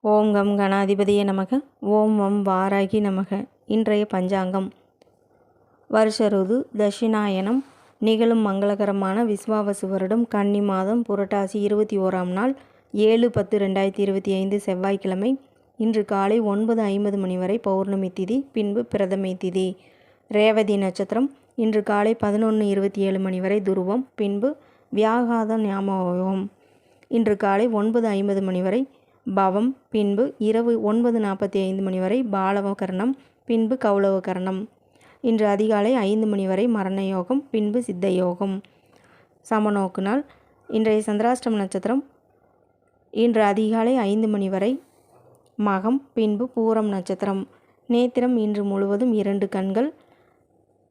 ஓம் come கணாதிபதியே நமக. ஓம் வம் வாராகி நமக. இன்றைய பஞ்சாங்கம். வருஷ ருது தட்சிணாயனம். நிகழும் மங்களகரமான விஸ்வாவசு வருடம் கன்னி மாதம் புரட்டாசி இருபத்தி ஓராம் நாள் ஏழு பத்து ரெண்டாயிரத்தி இருபத்தி ஐந்து செவ்வாய்க்கிழமை. இன்று காலை ஒன்பது ஐம்பது மணி வரை பௌர்ணமி திதி பின்பு பிரதமை திதி. ரேவதி நட்சத்திரம். இன்று காலை பதினொன்று இருபத்தி ஏழு மணி வரை துருவம் பின்பு வியாகாத ஞாபகம். இன்று காலை ஒன்பது ஐம்பது மணி வரை பவம் பின்பு இரவு ஒன்பது நாற்பத்தி ஐந்து மணி வரை பாலவகரணம் பின்பு கௌளவகரணம் இன்று அதிகாலை ஐந்து மணி வரை மரண யோகம் பின்பு சித்த யோகம் சமநோக்கு நாள் இன்றைய சந்திராஷ்டம நட்சத்திரம். இன்று அதிகாலை ஐந்து மணி வரை மகம் பின்பு பூரம் நட்சத்திரம். நேத்திரம் இன்று முழுவதும் இரண்டு கண்கள்.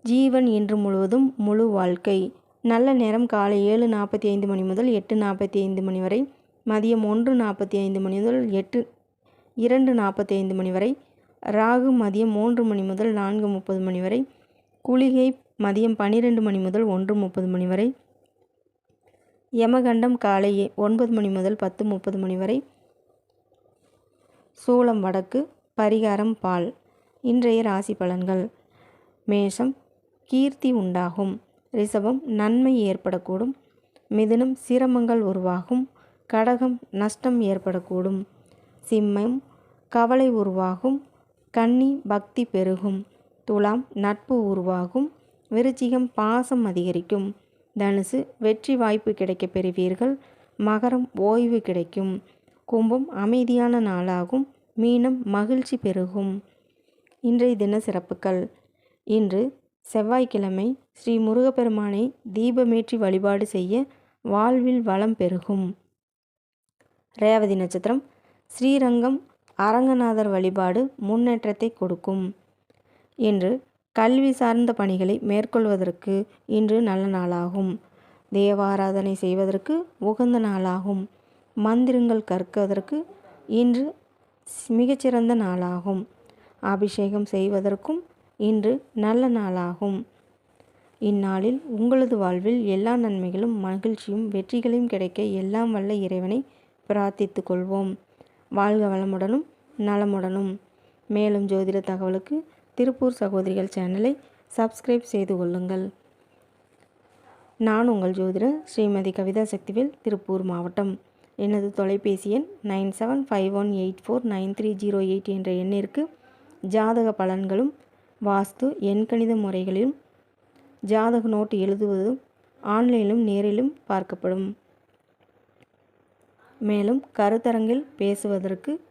ஜீவன் இன்று முழுவதும் முழு வாழ்க்கை. நல்ல நேரம் காலை ஏழு நாற்பத்தி ஐந்து மணி முதல் எட்டு நாற்பத்தி ஐந்து மணி வரை மதியம் ஒன்று நாற்பத்தி ஐந்து மணி முதல் எட்டு இரண்டு நாற்பத்தி ஐந்து மணி வரை ராகு மதியம் மூன்று மணி முதல் நான்கு முப்பது மணி வரை குளிகை மதியம் பன்னிரெண்டு மணி முதல் ஒன்று முப்பது மணி வரை யமகண்டம் காலை ஒன்பது மணி முதல் பத்து முப்பது மணி வரை சூளம் வடக்கு பரிகாரம் பால் இன்றைய ராசி பலன்கள். மேஷம் கீர்த்தி உண்டாகும். ரிஷபம் நன்மை ஏற்படக்கூடும். மிதுனம் சிரமங்கள் உருவாகும். கடகம் நஷ்டம் ஏற்படக்கூடும். சிம்மம் கவலை உருவாகும். கன்னி பக்தி பெருகும். துலாம் நட்பு உருவாகும். விருச்சிகம் பாசம் அதிகரிக்கும். தனுசு வெற்றி வாய்ப்பு கிடைக்க பெறுவீர்கள். மகரம் ஓய்வு கிடைக்கும். கும்பம் அமைதியான நாளாகும். மீனம் மகிழ்ச்சி பெருகும். இன்றைய தின சிறப்புகள். இன்று செவ்வாய்க்கிழமை ஸ்ரீ முருகப்பெருமானை தீபமேற்றி வழிபாடு செய்ய வாழ்வில் வளம் பெருகும். ரேவதி நட்சத்திரம். ஸ்ரீரங்கம் அரங்கநாதர் வழிபாடு முன்னேற்றத்தை கொடுக்கும் இன்று கல்வி சார்ந்த பணிகளை மேற்கொள்வதற்கு இன்று நல்ல நாளாகும். தேவாராதனை செய்வதற்கு உகந்த நாளாகும். மந்திரங்கள் கற்கதற்கு இன்று மிகச்சிறந்த நாளாகும். அபிஷேகம் செய்வதற்கும் இன்று நல்ல நாளாகும். இந்நாளில் உங்களது வாழ்வில் எல்லா நன்மைகளும் மகிழ்ச்சியும் வெற்றிகளையும் கிடைக்க எல்லாம் வல்ல இறைவனை பிரார்த்தித்து கொள்வோம் வாழ்க வளமுடனும் நலமுடனும். மேலும் ஜோதிட தகவலுக்கு திருப்பூர் சகோதரிகள் சேனலை சப்ஸ்கிரைப் செய்து கொள்ளுங்கள். நான் உங்கள் ஜோதிடர் ஸ்ரீமதி கவிதா சக்திவேல் திருப்பூர் மாவட்டம். எனது தொலைபேசி எண் nine seven five one eight four nine three zero eight என்ற எண்ணிற்கு ஜாதக பலன்களும் வாஸ்து எண்கணித முறைகளிலும் ஜாதக நோட்டு எழுதுவதும் ஆன்லைனிலும் நேரிலும் பார்க்கப்படும். மேலும் கருத்தரங்கில் பேசுவதற்கு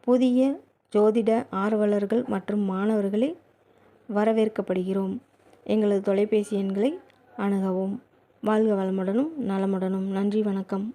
புதிய ஜோதிட ஆர்வலர்கள் மற்றும் மாணவர்களை வரவேற்கப்படுகிறோம். எங்களது தொலைபேசி எண்களை அணுகவும். வாழ்க வளமுடனும் நலமுடனும். நன்றி வணக்கம்.